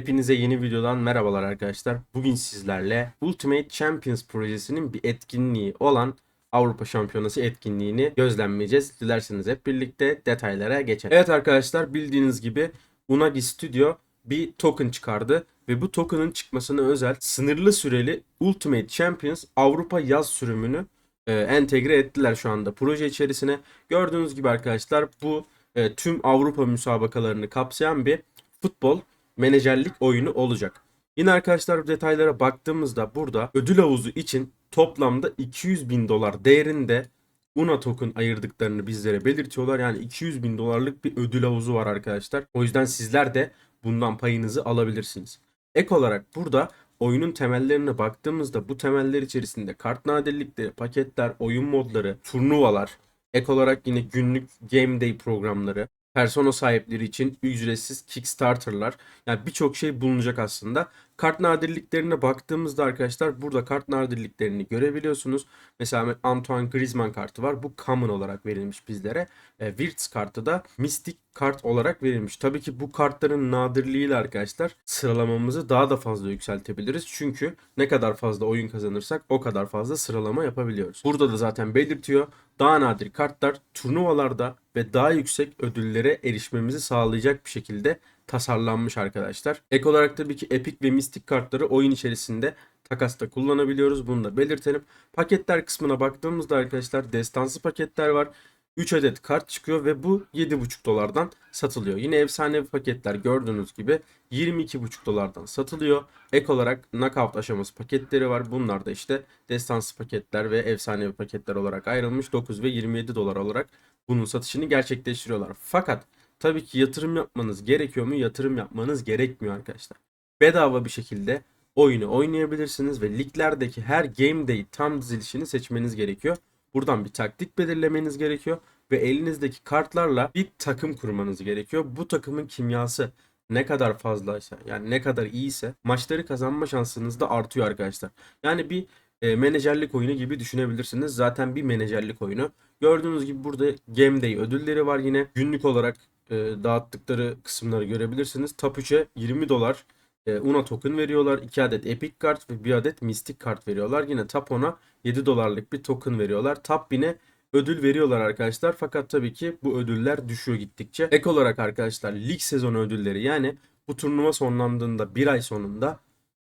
Hepinize yeni videodan merhabalar arkadaşlar. Bugün sizlerle Ultimate Champions projesinin bir etkinliği olan Avrupa Şampiyonası etkinliğini gözlemleyeceğiz. Dilerseniz hep birlikte detaylara geçelim. Evet arkadaşlar bildiğiniz gibi Unagi Studio bir token çıkardı ve bu token'ın çıkmasına özel sınırlı süreli Ultimate Champions Avrupa yaz sürümünü e, entegre ettiler şu anda proje içerisine. Gördüğünüz gibi arkadaşlar bu e, tüm Avrupa müsabakalarını kapsayan bir futbol menajerlik oyunu olacak. Yine arkadaşlar detaylara baktığımızda burada ödül havuzu için toplamda 200 bin dolar değerinde Una token ayırdıklarını bizlere belirtiyorlar. Yani 200 bin dolarlık bir ödül havuzu var arkadaşlar. O yüzden sizler de bundan payınızı alabilirsiniz. Ek olarak burada oyunun temellerine baktığımızda bu temeller içerisinde kart nadirlikleri, paketler, oyun modları, turnuvalar, ek olarak yine günlük game day programları, persona sahipleri için ücretsiz Kickstarter'lar yani birçok şey bulunacak aslında. Kart nadirliklerine baktığımızda arkadaşlar burada kart nadirliklerini görebiliyorsunuz. Mesela Antoine Griezmann kartı var. Bu common olarak verilmiş bizlere. E, Wirtz kartı da Mystic kart olarak verilmiş. Tabii ki bu kartların nadirliğiyle arkadaşlar sıralamamızı daha da fazla yükseltebiliriz. Çünkü ne kadar fazla oyun kazanırsak o kadar fazla sıralama yapabiliyoruz. Burada da zaten belirtiyor. Daha nadir kartlar turnuvalarda ve daha yüksek ödüllere erişmemizi sağlayacak bir şekilde tasarlanmış arkadaşlar. Ek olarak tabii ki Epic ve Mystic kartları oyun içerisinde takasta kullanabiliyoruz. Bunu da belirtelim. Paketler kısmına baktığımızda arkadaşlar destansı paketler var. 3 adet kart çıkıyor ve bu 7,5 dolardan satılıyor. Yine efsanevi paketler gördüğünüz gibi 22,5 dolardan satılıyor. Ek olarak knockout aşaması paketleri var. Bunlar da işte destansı paketler ve efsanevi paketler olarak ayrılmış 9 ve 27 dolar olarak bunun satışını gerçekleştiriyorlar. Fakat tabii ki yatırım yapmanız gerekiyor mu? Yatırım yapmanız gerekmiyor arkadaşlar. Bedava bir şekilde oyunu oynayabilirsiniz ve liglerdeki her game day tam dizilişini seçmeniz gerekiyor. Buradan bir taktik belirlemeniz gerekiyor ve elinizdeki kartlarla bir takım kurmanız gerekiyor. Bu takımın kimyası ne kadar fazlaysa yani ne kadar iyiyse maçları kazanma şansınız da artıyor arkadaşlar. Yani bir e, menajerlik oyunu gibi düşünebilirsiniz. Zaten bir menajerlik oyunu. Gördüğünüz gibi burada Game Day ödülleri var yine. Günlük olarak e, dağıttıkları kısımları görebilirsiniz. Top 3'e 20 dolar e, Una token veriyorlar. 2 adet Epic kart ve 1 adet Mystic kart veriyorlar. Yine Top 10'a 7 dolarlık bir token veriyorlar. Top 1000'e ödül veriyorlar arkadaşlar. Fakat tabii ki bu ödüller düşüyor gittikçe. Ek olarak arkadaşlar lig sezonu ödülleri yani bu turnuva sonlandığında bir ay sonunda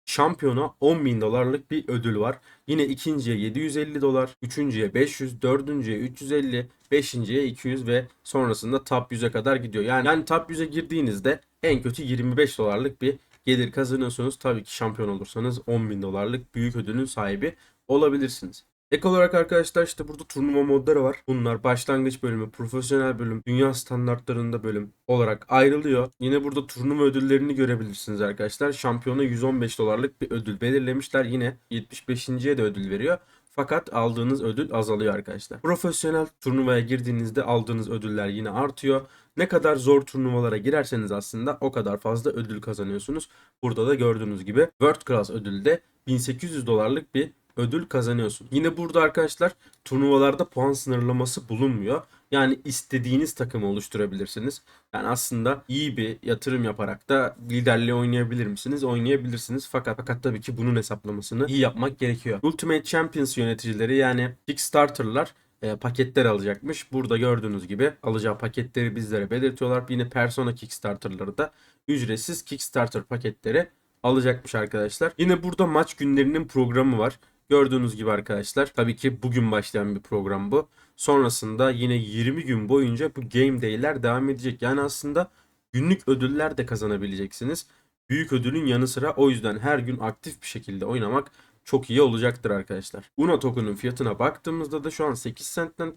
şampiyona 10 bin dolarlık bir ödül var. Yine ikinciye 750 dolar, üçüncüye 500, dördüncüye 350, beşinciye 200 ve sonrasında top 100'e kadar gidiyor. Yani, yani top 100'e girdiğinizde en kötü 25 dolarlık bir gelir kazanıyorsunuz. Tabii ki şampiyon olursanız 10 bin dolarlık büyük ödülün sahibi olabilirsiniz. Ek olarak arkadaşlar işte burada turnuva modları var. Bunlar başlangıç bölümü, profesyonel bölüm, dünya standartlarında bölüm olarak ayrılıyor. Yine burada turnuva ödüllerini görebilirsiniz arkadaşlar. Şampiyona 115 dolarlık bir ödül belirlemişler. Yine 75.ye de ödül veriyor. Fakat aldığınız ödül azalıyor arkadaşlar. Profesyonel turnuvaya girdiğinizde aldığınız ödüller yine artıyor. Ne kadar zor turnuvalara girerseniz aslında o kadar fazla ödül kazanıyorsunuz. Burada da gördüğünüz gibi World Class ödülde 1800 dolarlık bir ödül kazanıyorsun. Yine burada arkadaşlar turnuvalarda puan sınırlaması bulunmuyor. Yani istediğiniz takımı oluşturabilirsiniz. Yani aslında iyi bir yatırım yaparak da liderliği oynayabilir misiniz? Oynayabilirsiniz. Fakat fakat tabii ki bunun hesaplamasını iyi yapmak gerekiyor. Ultimate Champions yöneticileri yani Kickstarter'lar e, paketler alacakmış. Burada gördüğünüz gibi alacağı paketleri bizlere belirtiyorlar. Yine Persona Kickstarter'ları da ücretsiz Kickstarter paketleri alacakmış arkadaşlar. Yine burada maç günlerinin programı var. Gördüğünüz gibi arkadaşlar tabii ki bugün başlayan bir program bu. Sonrasında yine 20 gün boyunca bu game day'ler devam edecek. Yani aslında günlük ödüller de kazanabileceksiniz. Büyük ödülün yanı sıra o yüzden her gün aktif bir şekilde oynamak çok iyi olacaktır arkadaşlar. Una token'ın fiyatına baktığımızda da şu an 8 centten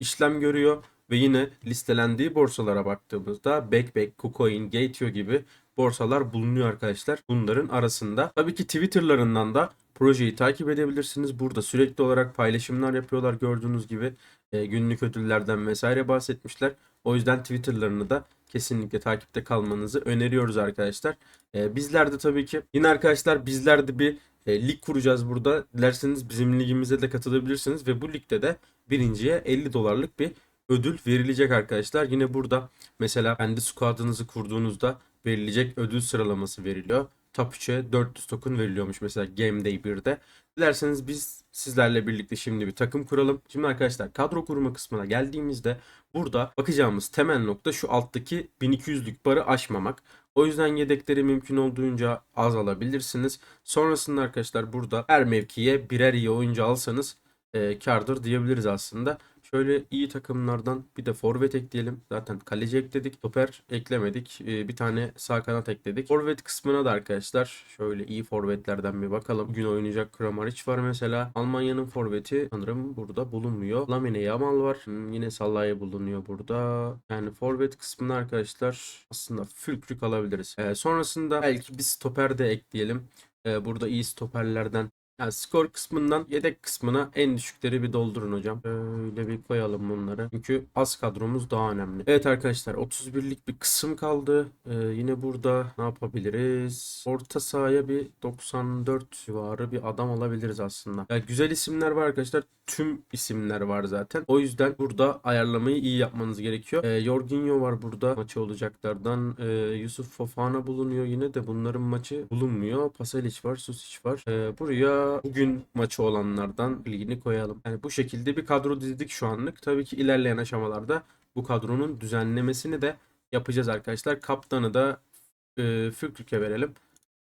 işlem görüyor ve yine listelendiği borsalara baktığımızda Backback, KuCoin, Gateo gibi borsalar bulunuyor arkadaşlar. Bunların arasında tabii ki Twitter'larından da projeyi takip edebilirsiniz. Burada sürekli olarak paylaşımlar yapıyorlar gördüğünüz gibi. E, günlük ödüllerden vesaire bahsetmişler. O yüzden Twitter'larını da kesinlikle takipte kalmanızı öneriyoruz arkadaşlar. E, bizler de tabii ki yine arkadaşlar bizler de bir e, lig kuracağız burada. Dilerseniz bizim ligimize de katılabilirsiniz ve bu ligde de birinciye 50 dolarlık bir ödül verilecek arkadaşlar. Yine burada mesela kendi squad'ınızı kurduğunuzda verilecek ödül sıralaması veriliyor. Top 3'e 400 token veriliyormuş mesela Game Day 1'de. Dilerseniz biz sizlerle birlikte şimdi bir takım kuralım. Şimdi arkadaşlar kadro kurma kısmına geldiğimizde burada bakacağımız temel nokta şu alttaki 1200'lük barı aşmamak. O yüzden yedekleri mümkün olduğunca az alabilirsiniz. Sonrasında arkadaşlar burada her mevkiye birer iyi oyuncu alsanız e, kardır diyebiliriz aslında. Şöyle iyi takımlardan bir de forvet ekleyelim. Zaten kaleci ekledik. Stoper eklemedik. E, bir tane sağ kanat ekledik. Forvet kısmına da arkadaşlar şöyle iyi forvetlerden bir bakalım. Bugün oynayacak Kramaric var mesela. Almanya'nın forveti sanırım burada bulunmuyor. Lamine Yamal var. Hmm, yine Salah'ya bulunuyor burada. Yani forvet kısmına arkadaşlar aslında Fülkrük alabiliriz. E, sonrasında belki bir stoper de ekleyelim. E, burada iyi stoperlerden yani skor kısmından yedek kısmına en düşükleri bir doldurun hocam. Böyle bir koyalım bunları. Çünkü az kadromuz daha önemli. Evet arkadaşlar 31'lik bir kısım kaldı. Ee, yine burada ne yapabiliriz? Orta sahaya bir 94 civarı bir adam alabiliriz aslında. Ya güzel isimler var arkadaşlar. Tüm isimler var zaten. O yüzden burada ayarlamayı iyi yapmanız gerekiyor. Ee, Jorginho var burada. Maçı olacaklardan. Ee, Yusuf Fofana bulunuyor yine de bunların maçı bulunmuyor. Pasalic var, Susic var. Ee, buraya bugün maçı olanlardan bilgini koyalım. Yani bu şekilde bir kadro dizdik şu anlık. Tabii ki ilerleyen aşamalarda bu kadronun düzenlemesini de yapacağız arkadaşlar. Kaptanı da e, Fülkrük'e verelim.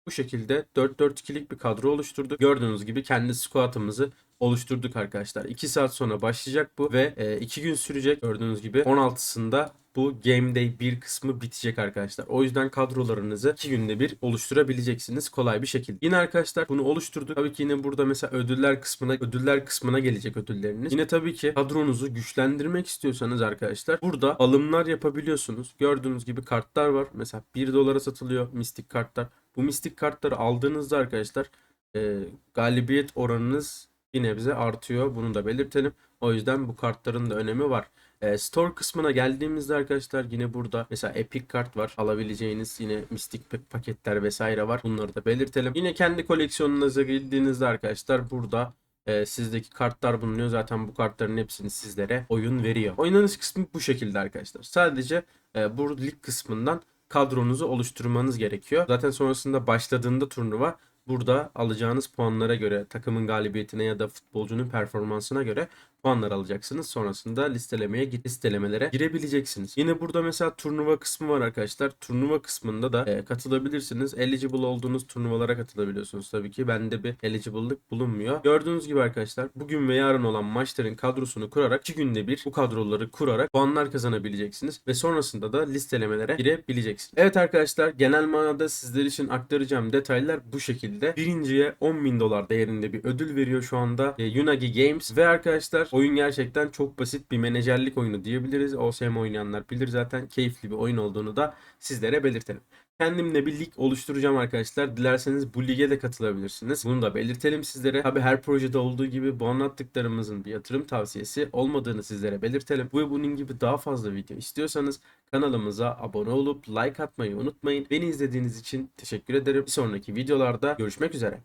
Bu şekilde 4-4-2'lik bir kadro oluşturduk. Gördüğünüz gibi kendi squat'ımızı oluşturduk arkadaşlar. 2 saat sonra başlayacak bu ve 2 gün sürecek. Gördüğünüz gibi 16'sında bu Game Day 1 kısmı bitecek arkadaşlar. O yüzden kadrolarınızı 2 günde bir oluşturabileceksiniz kolay bir şekilde. Yine arkadaşlar bunu oluşturduk. Tabii ki yine burada mesela ödüller kısmına ödüller kısmına gelecek ödülleriniz. Yine tabii ki kadronuzu güçlendirmek istiyorsanız arkadaşlar burada alımlar yapabiliyorsunuz. Gördüğünüz gibi kartlar var. Mesela 1 dolara satılıyor mistik kartlar. Bu mistik kartları aldığınızda arkadaşlar e, galibiyet oranınız yine bize artıyor. Bunu da belirtelim. O yüzden bu kartların da önemi var. E, store kısmına geldiğimizde arkadaşlar yine burada mesela Epic kart var. Alabileceğiniz yine mistik paketler vesaire var. Bunları da belirtelim. Yine kendi koleksiyonunuza girdiğinizde arkadaşlar burada e, sizdeki kartlar bulunuyor. Zaten bu kartların hepsini sizlere oyun veriyor. Oynanış kısmı bu şekilde arkadaşlar. Sadece e, bu lig kısmından kadronuzu oluşturmanız gerekiyor. Zaten sonrasında başladığında turnuva burada alacağınız puanlara göre takımın galibiyetine ya da futbolcunun performansına göre puanlar alacaksınız. Sonrasında listelemeye git listelemelere girebileceksiniz. Yine burada mesela turnuva kısmı var arkadaşlar. Turnuva kısmında da e, katılabilirsiniz. Eligible olduğunuz turnuvalara katılabiliyorsunuz tabii ki. Bende bir eligible'lık bulunmuyor. Gördüğünüz gibi arkadaşlar bugün ve yarın olan maçların kadrosunu kurarak 2 günde bir bu kadroları kurarak puanlar kazanabileceksiniz ve sonrasında da listelemelere girebileceksiniz. Evet arkadaşlar genel manada sizler için aktaracağım detaylar bu şekilde. Birinciye 10.000 dolar değerinde bir ödül veriyor şu anda e, Yunagi Games ve arkadaşlar oyun gerçekten çok basit bir menajerlik oyunu diyebiliriz. OSM oynayanlar bilir zaten keyifli bir oyun olduğunu da sizlere belirtelim. Kendimle bir lig oluşturacağım arkadaşlar. Dilerseniz bu lige de katılabilirsiniz. Bunu da belirtelim sizlere. Tabi her projede olduğu gibi bu anlattıklarımızın bir yatırım tavsiyesi olmadığını sizlere belirtelim. Bu ve bunun gibi daha fazla video istiyorsanız kanalımıza abone olup like atmayı unutmayın. Beni izlediğiniz için teşekkür ederim. Bir sonraki videolarda görüşmek üzere.